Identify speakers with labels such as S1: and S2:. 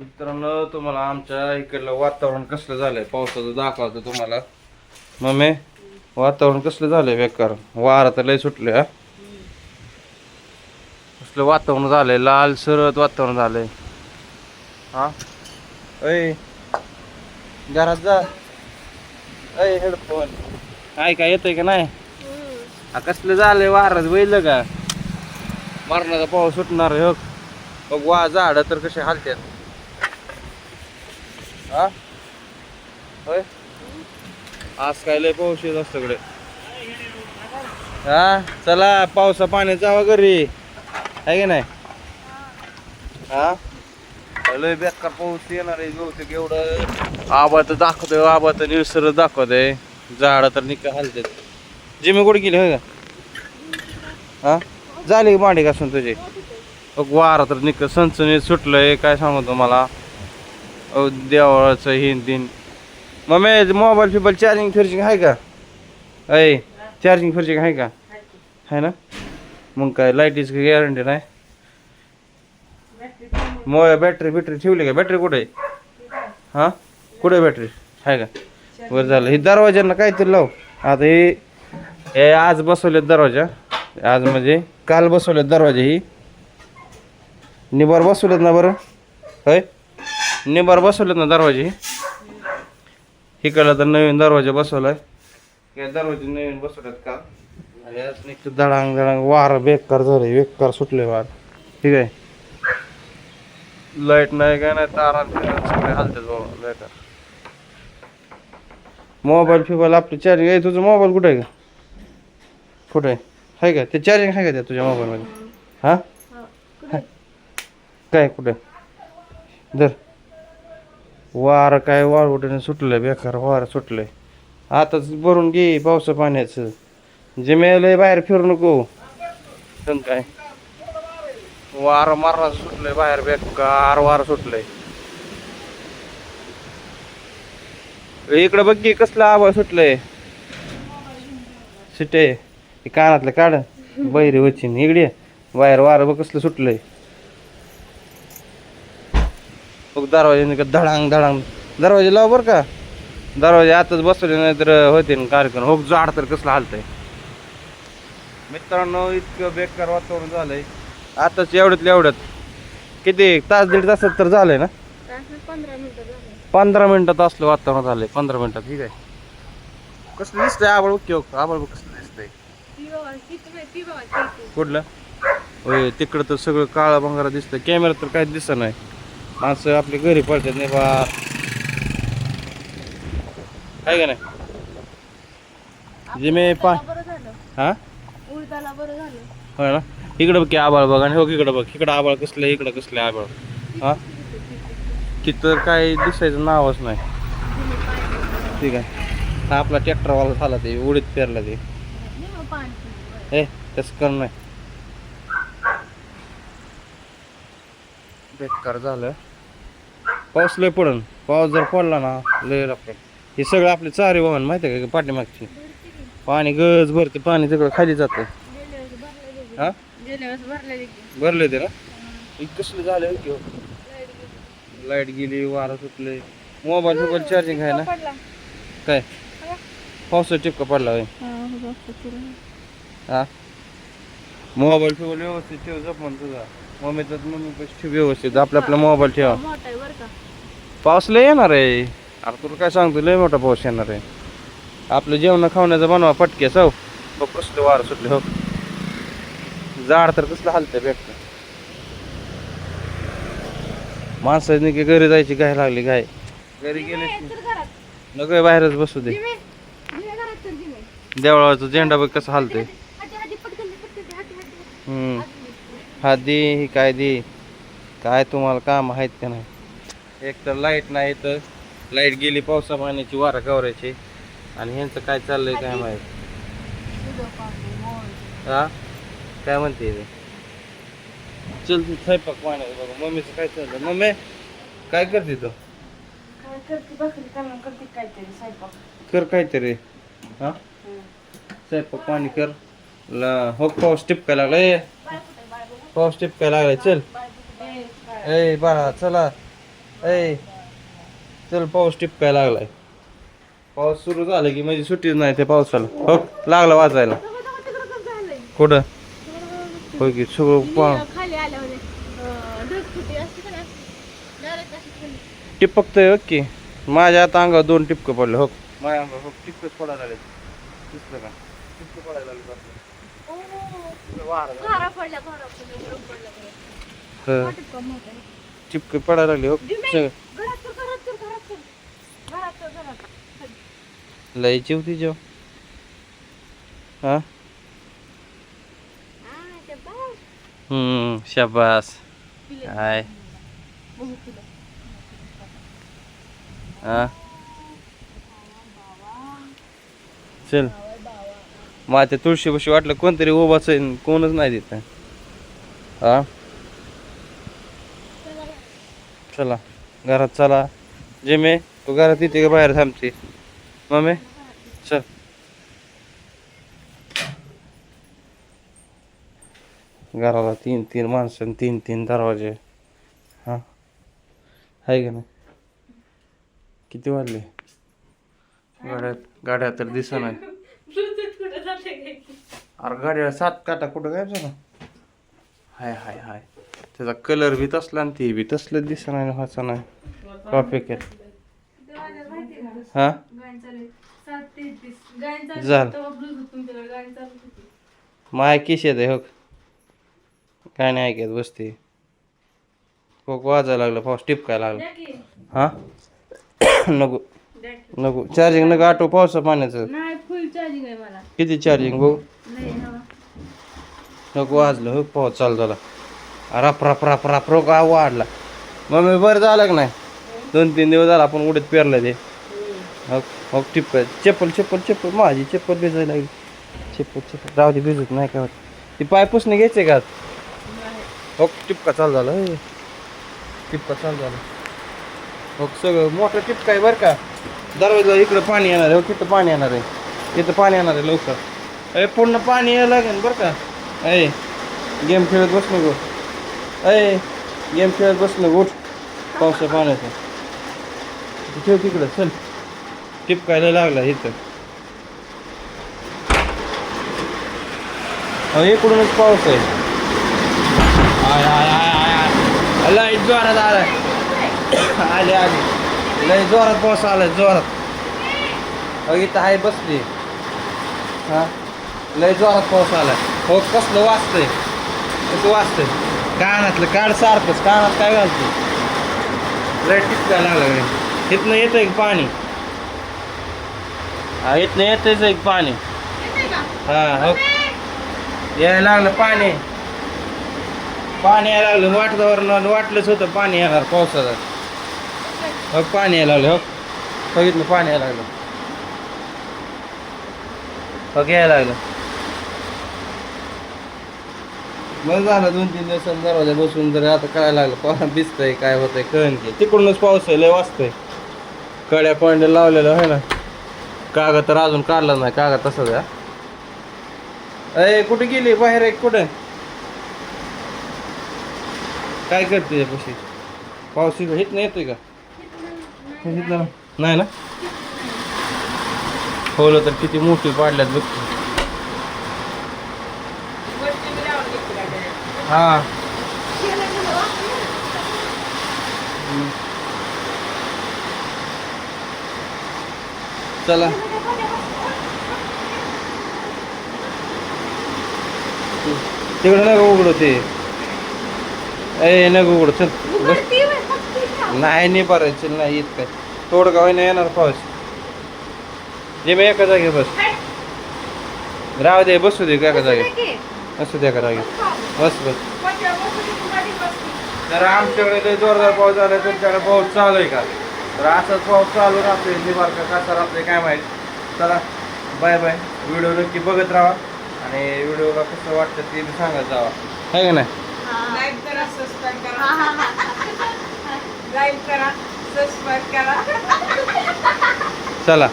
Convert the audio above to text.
S1: मित्रांनो तुम्हाला आमच्या इकडलं वातावरण कसलं झालंय? पावसाचं दाखवतो तुम्हाला. मम्मी वातावरण कसलं झालंय बेकार? वारा तर लय सुटले हा. कसलं वातावरण झालंय? लाल सरत वातावरण झालंय. हा? ऐ घरात जा. ऐ हेडफोन काय काय येतंय का नाही? हा कसलं झालंय? वारात बैल का? मरणाचा पाऊस सुटणार आहे हो बघ वा झाडं तर कसे हालतात हा? होय? आज काय लय पाऊस येत असतो कडे हा? चला पावसा पाण्यात जावा घरी. आहे की नाही? हा? लय बेकार पाऊस येणार आहे बहुतेक एवढं. आबा तर दाखवतोय आबा तर निसर दाखवतोय. झाड तर निका हलते जिमी कुठे गेली होय का? हा? झाली का मांडी घासून तुझी? बघ वारा तर निक सणसणीत सुटलंय काय सांगू तुम्हाला? अहो देवळाचं हिन तीन मग मोबाईल फिबाईल चार्जिंग फिर्जिंग आहे का? अय चार्जिंग फिर्जिंग आहे का? आहे ना? मग काय लाईटीची गॅरंटी नाही? मग बॅटरी बिटरी ठेवली का? बॅटरी कुठे? हां? कुठे आहे बॅटरी आहे का? बरं झालं. हे दरवाज्यांना काहीतरी लाव. आता हे हे आज बसवलेत दरवाजा. आज म्हणजे काल बसवलेत दरवाजे ही. निबार बसवलेत ना बरं? होय? निबार बसवलेत ना दरवाजे? ही इकडला तर नवीन दरवाजा बसवलाय. या दरवाजे नवीन बसवल्यात का? आणि दडांग दडांग. वार बेकार झाले बेकार सुटले वार. ठीक आहे? लाइट नाही काय नाही तारा सगळे हालतात बाबा बेकार. मोबाईल फिबाईल आपली चार्जिंग आहे तुझं मोबाईल कुठे आहे का कुठे आहे? आहे का? ते चार्जिंग आहे का त्या तुझ्या मोबाईलमध्ये हां? काय कुठे? धर. वार काय वाळवटीने सुटलंय बेकार वार सुटलंय. आताच भरून घे पावसा पाण्याचं. जे मेलंय बाहेर फिरू नको. काय? वार मारणार सुटलंय बाहेर बेकार वार सुटलंय. इकडं बघ की कसलं आवाज सुटलंय. सिटे हे कानातलं काढ. बैरी वचिन इकडे बाहेर वार बघ कसलं सुटलंय. बघ दरवाजे धडांग धडांग. दरवाजे लाव बरं का. दरवाजे आताच बसवले नाही तर होते ना कार्यक्रम. हो झाड तर कसलं हालतंय. मित्रांनो इतकं बेकार वातावरण झालंय. आताच एवढ्यात एवढ्यात. किती तास दीड तासात तर झालंय ना?
S2: पंधरा
S1: मिनिटात असलं वातावरण झालंय. पंधरा मिनिटात ठीक आहे. कसलं दिसतंय आबळ ओके ओके. आबळ कसलं दिसतंय. कुठलं? होय तिकडं तर सगळं काळा भंगारा दिसतंय. कॅमेरा तर काही दिसत नाही. माणसं आपली घरी पडतात नाही बा. आहे का नाही? जे मी पा हा?
S2: उडदाला बरं झालं.
S1: होय ना? इकडं बघ की आबाळ बघ आणि हो इकडं बघ. इकडं आबाळ कसलं इकडं कसलं आबाळ. हा? तिथं काय दिसायचं नावच नाही. ठीक आहे. हा आपला ट्रॅक्टरवाला झाला ते उडीत पेरला ते. ए तसं कर नाही. बेकार झालं. पाऊस लय पडन पाऊस जर पडला ना लय लागतं हे सगळं आपले चारे वाहन माहिती आहे का पाठीमागची. पाणी गज भरते पाणी सगळं खाली जातं हा? भरले ते ना? हे कसलं झालं हो की लाइट गेली वारा सुटले मोबाईल मोबाईल चार्जिंग आहे ना? काय? पावसाचा टिपका पडला होय. हा? मोबाईल फिबाईल व्यवस्थित ठेव जप म्हण तुझा मम्मी तर मम्मी पैसे व्यवस्थित. आपला आपला मोबाईल ठेवा.
S2: मोठा आहे बरं का.
S1: पाऊस लय येणार आहे. अरे तुला काय सांगतो लय मोठा पाऊस येणार आहे. आपलं जेवण खावण्याचं बनवा पटके सव बघ कसलं वारं सुटले हो. झाड तर कसलं हालतंय बेट माणसाने की घरी जायची गाय लागली गाय घरी गेले नको बाहेरच बसू दे. देवळाचा झेंडा बघ कसं हालतंय. हम्म. हा दे ही काय दे? काय तुम्हाला काम आहेत का नाही? एक तर लाइट नाही तर लाइट गेली पावसा पाण्याची वारा कवरायची आणि ह्यांचं काय चाललंय काय माहीत? हा? काय म्हणते चल तू स्वयंपाक पाण्याचं बघा. मम्मीचं काय चाललं मम्मी काय करते तू? कर काहीतरी. हा? स्वयंपाक पाणी कर. ला हो पाऊस टिपकाय लागलाय. पाऊस टिपकाय लागलाय? चल. ए बाळा चला. ए चल पाऊस टिपकाय लागलाय? पाऊस सुरू झाला की म्हणजे सुट्टीच नाही ते पावसाला. हो लागला वाजायला. कुठं? होय की सगळं पा टिपकतंय ओके माझ्या आता अंगावर दोन टिपकं पडले हो. माझ्या अंगावर हो टिपकच पडायला लागले दिसलं का? टिपकं पडायला लागले. वारं झालं.
S2: घरा पडल्या घरा पडल्या गरम पडल्या गरम.
S1: हं.
S2: वाटत का मोठं?
S1: टिपकं पडायला लागले हो
S2: घरात चल, घरात.
S1: लय जेव ती जेव हा. हम्म शाबास. हाय. हा चल माझ्या तुळशीपाशी वाटलं कोणतरी उभाच आहे कोणच नाही देत हा? चला. घरात चला. जिमे तू घरात येते का बाहेर थांबते? मम्मी चल. घराला तीन तीन माणसं तीन तीन दरवाजे. हा? आहे का नाही? किती वाजले? गाड्यात गाड्या तर दिसत नाही
S2: Bluetooth कुठं जाते काय की?
S1: अरे गाड्या सात काटा कुठं काय झालं? हाय हाय हाय. त्याचा कलर बी तसला आणि ते बी तसलं दिसा नाही व्हायचा नाही. कॉपी केल? हा? झालं. माय किश येते हो काय नाही ऐकत बसते. कोक वाजायला लागलं पाऊस टिपकायला लागलं. हा? नको. नको. चार्जिंग नको आटो पावसा पाण्याचं.
S2: चार्जिंग आहे मला.
S1: किती चार्जिंग
S2: नाही हवा
S1: नको वाजलं हो पाऊस चालू झाला. रप रप रप रप रोग वाढला. मग बरं झालं का नाही? दोन तीन दिवस झाला आपण उडत पेरलं ते. हो हो टिप्प चप्पल चप्पल चप्पल. माझी चप्पल भिजायला लागली. चप्पल चप्पल. राहू दे भिजत नाही काय ती पाय पुसणे घ्यायचे का? हो टिपका चालू झाला. टिपका चालू झाला. हो सगळं मोठं टिपका आहे बरं का. दरवाजा इकडं पाणी येणार आहे तिथं पाणी येणार आहे. तिथं पाणी येणार आहे लवकर. अरे पूर्ण पाणी यायला लागेल बरं का. अय गेम खेळत बस नको अय गेम खेळत बस नको उठ. पावसा पाण्याचं. ठेव तिकडं चल. टिपकायला लागला इथं. अहो इकडूनच पाऊस आहे. आय आय आय आय आय. लय जोरात आलाय. आले आले. लय जोरात पाऊस आलाय जोरात. अहो इथं आहे बसली. हा? लय जोरात पाऊस आलाय. हो कसलं वाचतंय कसं वाचतंय कानातलं काढ सारखंच कानात काय घालतो लय टिपकाय लागलं इथनं येतं एक पाणी? हा इथनं येतंच एक पाणी? हा हो. यायला लागलं पाणी. पाणी यायला लागलं वाटल्यावर वाटलंच होतं पाणी येणार पावसाचं. हो पाणी यायला लागलं हो. बघितलं पाणी यायला लागलं. हो यायला लागलं. बरं झालं दोन तीन दिवसांनी दरवाजा बसून जर आता कळायला लागलं पाऊस भिजतंय काय होतंय कळण की. तिकडूनच पाऊस आहे लय वाजतंय. कड्या पॉईंट लावलेलं आहे ना. कागद तर अजून काढला नाही कागद तसंच आहे हा. अय कुठे गेली? बाहेर आहे कुठं? काय करते पशी पाऊस हित नाही येतोय का? नाही ना? खोलं तर किती मोठी पाडल्यात बघ. हा. चला. तिकडे नका उघडू ते. ए नका उघडू चल. बस? नाही नाही बरं चल नाही येत काय थोडं गावी नाही येणार पाऊस. जे मी एका जागे बस. राहू दे बसू दे एका जागे? असू दे एका जागे बस बस. तर आमच्याकडे जोरदार पाऊस झाला तुमच्याकडे पाऊस चालू आहे का? तर असंच पाऊस चालू राहतोय निबार का कसा राहतोय काय माहिती? चला बाय बाय. व्हिडिओ नक्की बघत राहा आणि व्हिडिओला कसं वाटतं ते बी सांगत जावा. आहे का नाही?
S3: लाईक करा सबस्क्राईब करा.
S2: हा, हा.
S3: लाईक करा सबस्क्राईब करा.
S1: चला.